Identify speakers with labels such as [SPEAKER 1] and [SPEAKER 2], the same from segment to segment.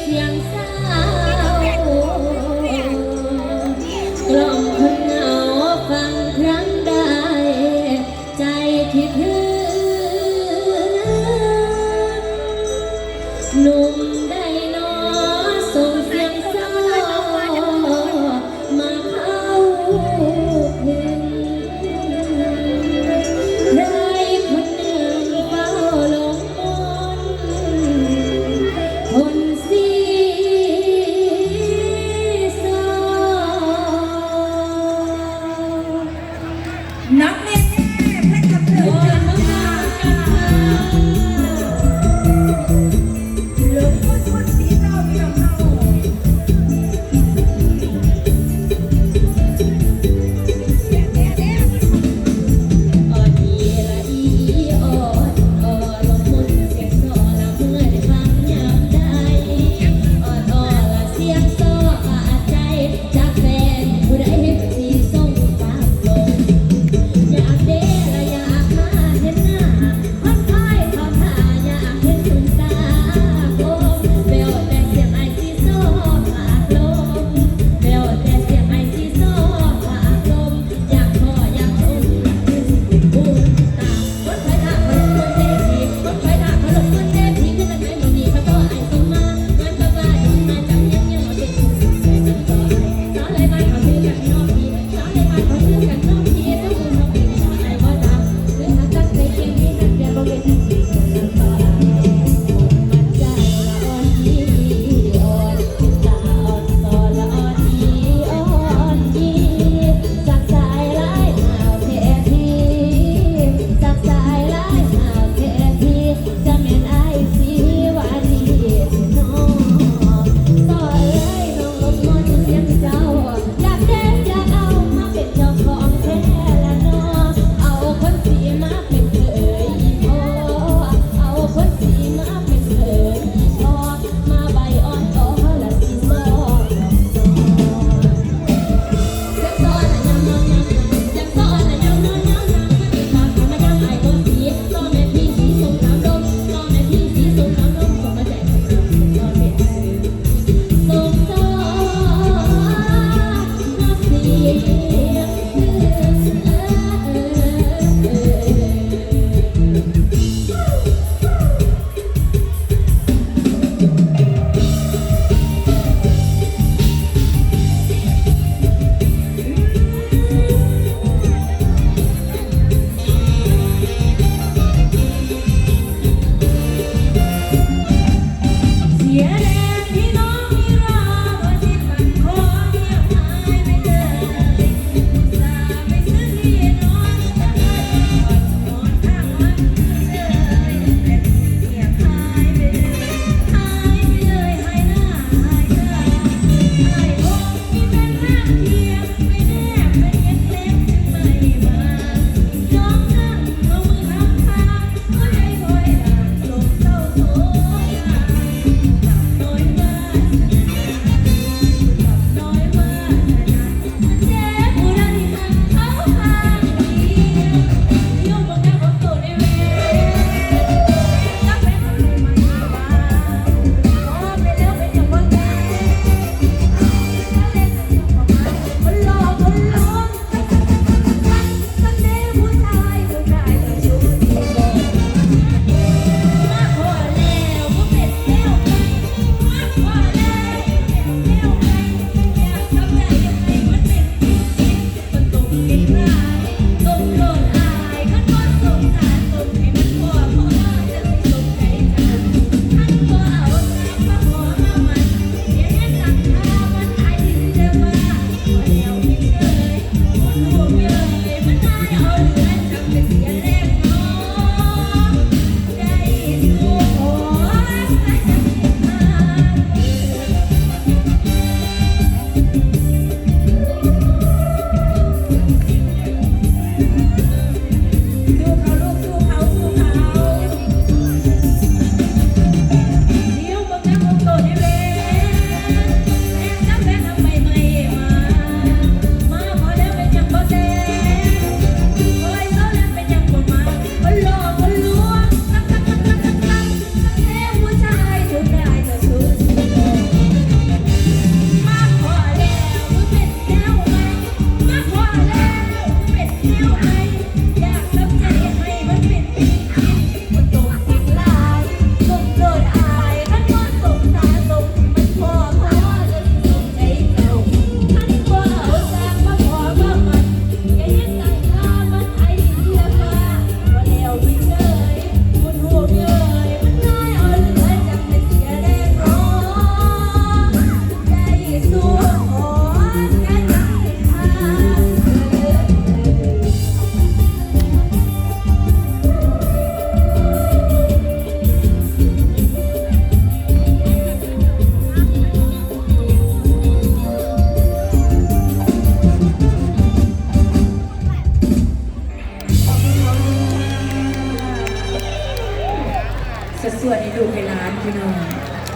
[SPEAKER 1] เสียงเศร้าล่อมคเหาฟังรั้
[SPEAKER 2] งใด ใจที่เธ
[SPEAKER 1] อหนุ่ม Thank you.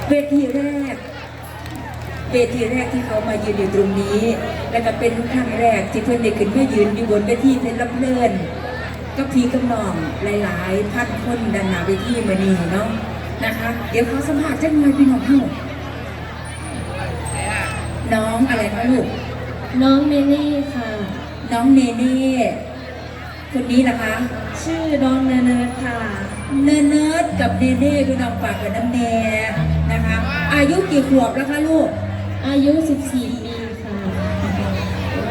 [SPEAKER 1] เวทีแรก เวทีแรกที่เขามายืนอยู่ตรงนี้ และก็เป็นครั้งแรกที่เพื่อนได้ขึ้นมายืนอยู่บนเวทีเป็นรับเลินก็พี่กำนองหลาย ๆ พันคนดันหนาเวทีมานี่เนาะนะคะ เดี๋ยวเขาสัมภาษณ์จังเลยพี่น้องเฮาน้องอะไรคะลูก
[SPEAKER 2] น้องเนเน่ค่ะ
[SPEAKER 1] น้องเนเน่คนนี้นะคะ
[SPEAKER 2] ชื่อน้องเนเน่ค่ะ
[SPEAKER 1] เนเนิร์ดกับเนเน่พี่น้องฝากกับน้ำแน่ นะคะ อายุกี่ขวบแล้วคะลูก
[SPEAKER 2] อายุ 14 ปีค่ะ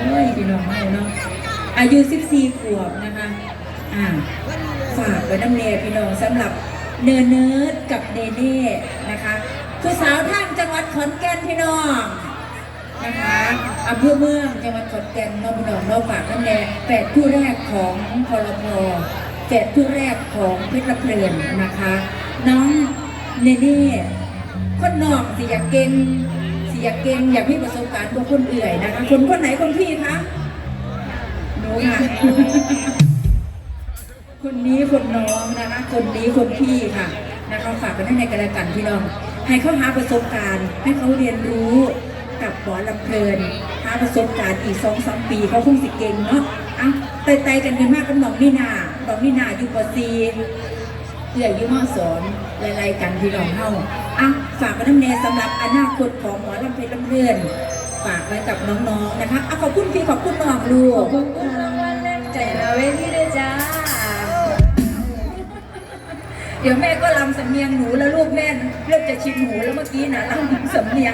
[SPEAKER 1] โอ้ยพี่น้องเอาเนาะ อายุ 14 ขวบนะคะ อ่า ฝากไว้น้ำเนพี่น้องสำหรับเนเนิร์ดกับเนเน่นะคะผู้สาวทางจังหวัดขอนแก่นพี่น้องนะคะอำเภอเมืองจังหวัดขอนแก่นเน้องพี่น้องเราฝากน้ำเนแปดคู่แรกของพลพแปดคู่แรกของเพชรเพลินนะคะ น้องเนเน่ คนนอกสิอยากเก่งสิอยากเก่งอยากมีประสบการณ์กว่าคนอื่นนะคะ คนคนไหนคนพี่คะหนูค่ะ คนนี้คนน้องนะคะ คนนี้คนพี่ค่ะนะคะฝากกันให้ในกระกันพี่น้อง ให้เขาหาประสบการณ์ ให้เขาเรียนรู้กับหมอลำเพลินหาประสบการณ์อีกสองสามปีเขาคงสิเก่งเนาะอะไต่ๆกันกันมากกับน้องนี่นาน้องนี่นาอยู่ปซีเพื่ออยุ่มอสอนไล่ๆกันพี่น้องเฮา อะฝากกันน้ำแน่สำหรับอนาคตของหมอลำเพลินลำเพลินฝากไว้กับน้องๆนะคะอะขอบคุณพี่ขอบคุณน้องลู
[SPEAKER 2] ขอบ
[SPEAKER 1] ก
[SPEAKER 2] คุณรางวัลแรกใจละเวทีด้วยจ้า
[SPEAKER 1] เดี๋ยวแม่ก็ลำสำเนียงหนูแล้วลูกแม่เริ่มจะชินหูแล้วเมื่อกี้นะลำสำเนียง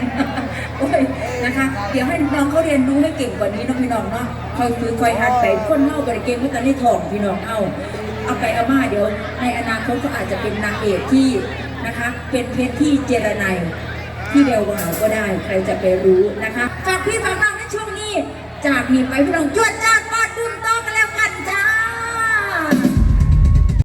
[SPEAKER 1] โอ้ยนะคะ เดี๋ยวให้น้องเขาเรียนรู้ให้เก่งกว่านี้เน้องพี่น้องเนาะคอยคือคอยหัดไปคนเล่าบริเก่งเมื่อกันในทองพี่น้องเอาเอาไปเอามาเดี๋ยวในอนาคตก็อาจจะเป็นนางเอกที่ นะคะ เป็นเพชรที่เจรไนยที่เดววาวก็ได้ใครจะไปรู้นะคะฝากพี่ฝากน้องในช่วงนี้ จากนี้ไปพี่น้องจวดจ้า